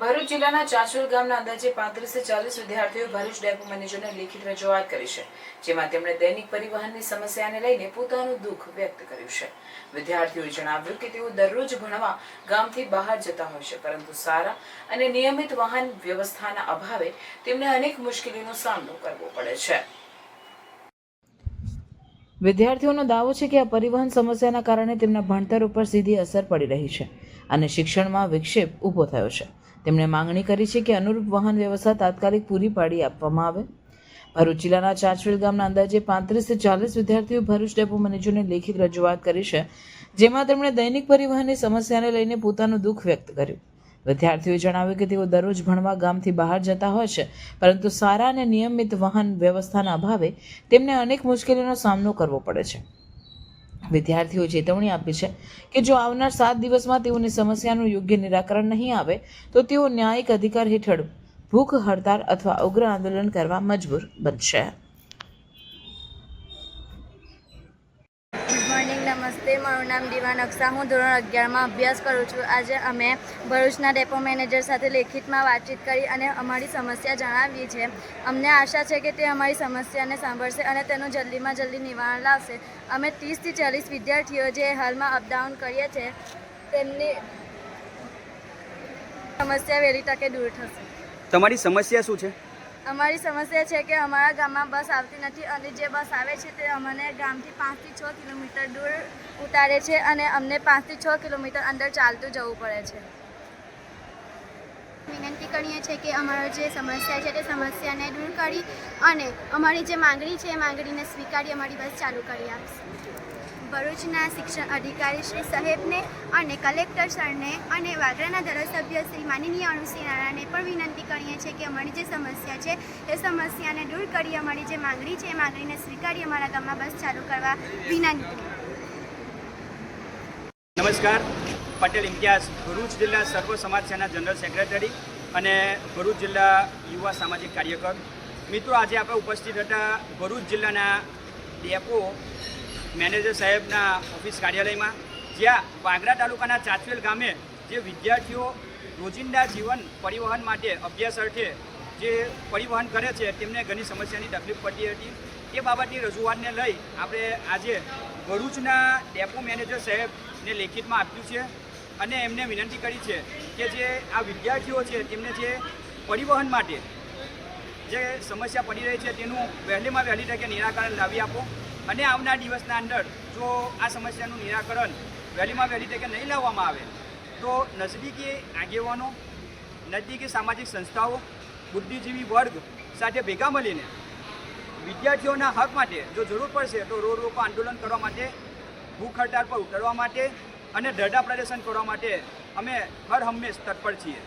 ભરૂચ જિલ્લાના ચાંચોલ ગામના અંદાજે પાંત્રીસ ચાલીસ વિદ્યાર્થીઓ ભરૂચ ડેપો મેનેજરને લેખિત રજૂઆત કરી છે, જેમાં તેમણે દૈનિક પરિવહનની સમસ્યાને લઈને પોતાનું દુઃખ વ્યક્ત કર્યું છે. વિદ્યાર્થીઓએ જણાવ્યું કે તેઓ દરરોજ ભણવા ગામથી બહાર જતા હોય છે, પરંતુ સારા અને નિયમિત વાહન વ્યવસ્થાના અભાવે તેમને અનેક મુશ્કેલીનો સામનો કરવો પડે છે. વિદ્યાર્થીઓનો દાવો છે કે આ પરિવહન સમસ્યાના કારણે તેમના ભણતર ઉપર સીધી અસર પડી રહી છે અને શિક્ષણમાં વિક્ષેપ ઊભો થયો છે. તેમણે માંગણી કરી છે કે અનુરૂપ વાહન વ્યવસ્થા તાત્કાલિક પૂરી પાડી આપવામાં આવે. ભરૂચ જિલ્લાના ચાંચવેલ ગામના અંદાજે પાંત્રીસથી ચાલીસ વિદ્યાર્થીઓ ભરૂચ ડેપો મેનેજરને લેખિત રજૂઆત કરી છે, જેમાં તેમણે દૈનિક પરિવહનની સમસ્યાને લઈને પોતાનું દુઃખ વ્યક્ત કર્યું. વિદ્યાર્થીઓએ જણાવ્યું કે તેઓ દરરોજ ભણવા ગામથી બહાર જતા હોય છે, પરંતુ સારા અને નિયમિત વાહન વ્યવસ્થાના અભાવે તેમને અનેક મુશ્કેલીનો સામનો કરવો પડે છે. વિદ્યાર્થીઓએ ચેતવણી આપી છે કે જો આવનાર સાત દિવસમાં તેઓની સમસ્યાનું યોગ્ય નિરાકરણ નહીં આવે, તો તેઓ ન્યાયિક અધિકાર હેઠળ ભૂખ, હડતાળ અથવા ઉગ્ર આંદોલન કરવા મજબૂર બનશે. નમસ્તે, મારું નામ દીવા નકશા હું ધોરણ અગિયારમાં અભ્યાસ કરું છું. આજે અમે ભરૂચના ડેપો મેનેજર સાથે લેખિતમાં વાતચીત કરી અને અમારી સમસ્યા જણાવી છે. અમને આશા છે કે તે અમારી સમસ્યાને સાંભળશે અને તેનું જલ્દીમાં જલ્દી નિવારણ લાવશે. અમે ત્રીસથી ચાલીસ વિદ્યાર્થીઓ જે હાલમાં અપડાઉન કરીએ છીએ તેમની સમસ્યા વહેલી તકે દૂર થશે. તમારી સમસ્યા શું છે? અમારી સમસ્યા છે કે અમારા ગામમાં બસ આવતી નથી અને જે બસ આવે છે તે અમને ગામથી પાંચથી છ કિલોમીટર દૂર ઉતારે છે અને અમને પાંચથી છ કિલોમીટર અંદર ચાલતું જવું પડે છે. વિનંતી કરીએ છીએ કે અમારો જે સમસ્યા છે તે સમસ્યાને દૂર કરી અને અમારી જે માંગણી છે એ માંગણીને સ્વીકારી અમારી બસ ચાલુ કરી આપશે. ભરૂચના શિક્ષણ અધિકારી શ્રી સાહેબને અને કલેક્ટર સરને અને વાગરાના ધારાસભ્ય શ્રી માનનીય અણુસિંહ રાણાને પણ વિનંતી કરીએ છીએ કે અમારી જે સમસ્યા છે, એ સમસ્યાને દૂર કરી અમારી જે માંગણી છે, એ માંગણીને સ્વીકારી અમારા ગામમાં બસ ચાલુ કરવા વિનંતી. નમસ્કાર. પટેલ ઇમ્તિયાઝ, ભરૂચ જિલ્લા સર્વ સમાજ સેના જનરલ સેક્રેટરી અને ભરૂચ જિલ્લા યુવા સામાજિક કાર્યકર. મિત્રો, આજે આપણે ઉપસ્થિત હતા ભરૂચ જિલ્લાના ડેપો મેનેજર સાહેબના ઓફિસ કાર્યાલયમાં, જ્યાં વાગરા તાલુકાના ચાચવેલ ગામે જે વિદ્યાર્થીઓ રોજિંદા જીવન પરિવહન માટે અભ્યાસ અર્થે જે પરિવહન કરે છે, તેમને ઘણી સમસ્યાની તકલીફ પડતી હતી. તે બાબતની રજૂઆતને લઈ આપણે આજે ભરૂચના ડેપો મેનેજર સાહેબને લેખિતમાં આપ્યું છે અને એમને વિનંતી કરી છે કે જે આ વિદ્યાર્થીઓ છે, તેમને જે પરિવહન માટે જે સમસ્યા પડી રહી છે, તેનું વહેલીમાં વહેલી તકે નિરાકરણ લાવી આપો. અને આવનાર દિવસના અંદર જો આ સમસ્યાનું નિરાકરણ વહેલીમાં વહેલી તકે નહીં લાવવામાં આવે, તો નજદીકી આગેવાનો, નજદીકી સામાજિક સંસ્થાઓ, બુદ્ધિજીવી વર્ગ સાથે ભેગા મળીને વિદ્યાર્થીઓના હક માટે જો જરૂર પડશે તો રોડ રોકો આંદોલન કરવા માટે, ભૂખ હડતાળ પર ઉતરવા માટે અને દરડા પ્રદર્શન કરવા માટે અમે હર હંમેશ તત્પર છીએ.